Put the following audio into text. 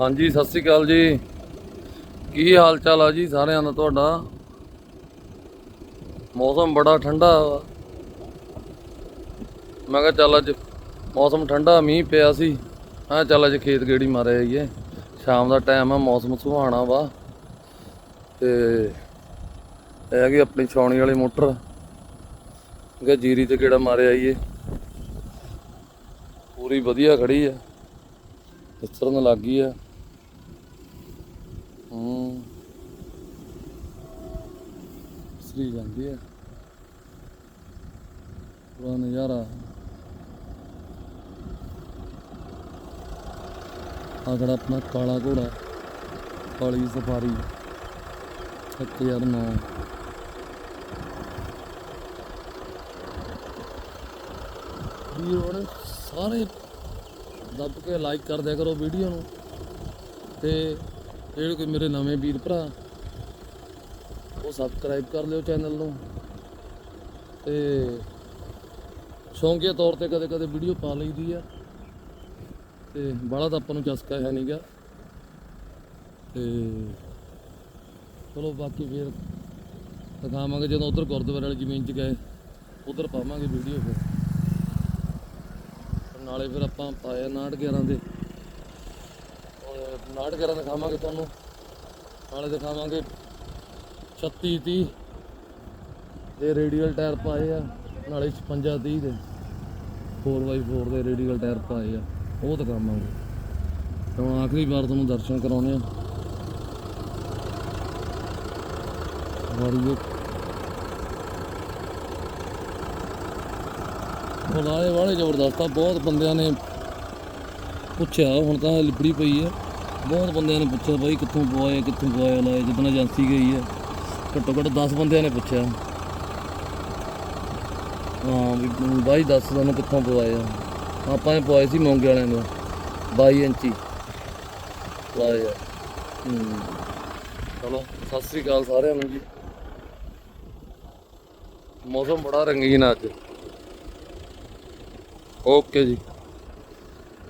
ਹਾਂਜੀ, ਸਤਿ ਸ੍ਰੀ ਅਕਾਲ ਜੀ। ਕੀ ਹਾਲ ਚਾਲ ਆ ਜੀ ਸਾਰਿਆਂ ਦਾ ਤੁਹਾਡਾ? ਮੌਸਮ ਬੜਾ ਠੰਡਾ ਵਾ। ਮੈਂ ਕਿਹਾ ਚੱਲ ਅੱਜ ਮੌਸਮ ਠੰਡਾ, ਮੀਂਹ ਪਿਆ ਸੀ। ਮੈਂ ਕਿਹਾ ਚੱਲ ਅੱਜ ਖੇਤ ਗੇੜੀ ਮਾਰੇ ਆਈਏ ਸ਼ਾਮ ਦਾ ਟਾਈਮ ਆ, ਮੌਸਮ ਸੁਹਾਣਾ ਵਾ। ਤੇ ਇਹ ਹੈਗੀ ਆਪਣੀ ਛਾਉਣੀ ਵਾਲੀ ਮੋਟਰ ਕਿ ਜੀਰੀ ਤੇ ਕਿਹੜਾ ਮਾਰੇ ਆਈਏ ਪੂਰੀ ਵਧੀਆ ਖੜੀ ਆ। ਇਸਰਨ ਲੱਗ ਗਈ ਆ। ਹੂੰ। ਸਰੀ ਜਾਂਦੀ ਹੈ। ਪੂਰਾ ਨਜ਼ਾਰਾ। ਆ ਆਪਣਾ ਕਾਲਾ ਘੋੜਾ, ਕਾਲੀ ਸਫਾਰੀ 1009 ਵੀਰ ਹੁਣ ਸਾਰੇ ਦੱਬ ਕੇ ਲਾਈਕ ਕਰ ਦਿਆ ਕਰੋ ਵੀਡੀਓ ਨੂੰ। ਤੇ ਜਿਹੜੇ ਕੋਈ ਮੇਰੇ ਨਵੇਂ ਵੀਰ ਭਰਾ, ਉਹ ਸਬਸਕ੍ਰਾਈਬ ਕਰ ਲਿਓ ਚੈਨਲ ਨੂੰ। ਤੇ ਸ਼ੌਂਕੀਆ ਤੌਰ ਤੇ ਕਦੇ ਕਦੇ ਵੀਡੀਓ ਪਾ ਲਈਦੀ ਆ। ਤੇ ਬਾਹਲਾ ਤਾਂ ਆਪਾਂ ਨੂੰ ਚਸਕਾ ਹੈ ਨਹੀਂਗਾ ਤੇ ਚਲੋ ਬਾਕੀ ਫਿਰ ਦਿਖਾਵਾਂਗੇ ਜਦੋਂ ਉਧਰ ਗੁਰਦੁਆਰੇ ਵਾਲੀ ਜ਼ਮੀਨ 'ਚ ਗਏ, ਉਧਰ ਪਾਵਾਂਗੇ ਵੀਡੀਓ ਫਿਰ। ਨਾਲੇ ਫਿਰ ਆਪਾਂ ਪਾਏ 911 ਦੇ। ਔਰ 911 ਦਿਖਾਵਾਂਗੇ ਤੁਹਾਨੂੰ। ਨਾਲੇ ਦਿਖਾਵਾਂਗੇ 36 30 ਦੇ ਰੇਡੀਅਲ ਟਾਇਰ ਪਾਏ ਆ, ਨਾਲੇ 56 30 ਦੇ 4x4 ਦੇ ਰੇਡੀਅਲ ਟਾਇਰ ਪਾਏ ਆ, ਉਹ ਦਿਖਾਵਾਂਗੇ। ਤਾਂ ਆਖਰੀ ਵਾਰ ਤੁਹਾਨੂੰ ਦਰਸ਼ਨ ਕਰਾਉਣੇ ਆ। ਵਾਰੀਏ ਬੁਲਾਏ ਵਾਲੇ ਜ਼ਬਰਦਸਤ ਆ, ਬਹੁਤ ਬੰਦਿਆਂ ਨੇ ਪੁੱਛਿਆ, ਹੁਣ ਤਾਂ ਲਿਬੜੀ ਪਈ ਆ। ਬਹੁਤ ਬੰਦਿਆਂ ਨੇ ਪੁੱਛਿਆ ਬਾਈ ਕਿੱਥੋਂ ਪਵਾਏ ਕਿੱਥੋਂ ਪਵਾਇਆ ਲਾਏ ਜਿੱਦਣ ਏਜੰਸੀ ਗਈ ਹੈ। ਘੱਟੋ ਘੱਟ 10 ਬੰਦਿਆਂ ਨੇ ਪੁੱਛਿਆ। ਹਾਂ ਵੀ ਬਾਈ ਦੱਸ ਤੁਹਾਨੂੰ ਕਿੱਥੋਂ ਪਵਾਏ ਆ। ਆਪਾਂ ਨੇ ਪਵਾਏ ਸੀ ਮੋਂਗੇ ਵਾਲਿਆਂ ਨੂੰ 22 ਇੰਚੀ। ਪਵਾਏ ਆ। ਚਲੋ, ਸਤਿ ਸ੍ਰੀ ਅਕਾਲ ਸਾਰਿਆਂ ਨੂੰ ਜੀ। ਮੌਸਮ ਬੜਾ ਰੰਗੀਨ ਆ ਅੱਜ। ਓਕੇ ਜੀ।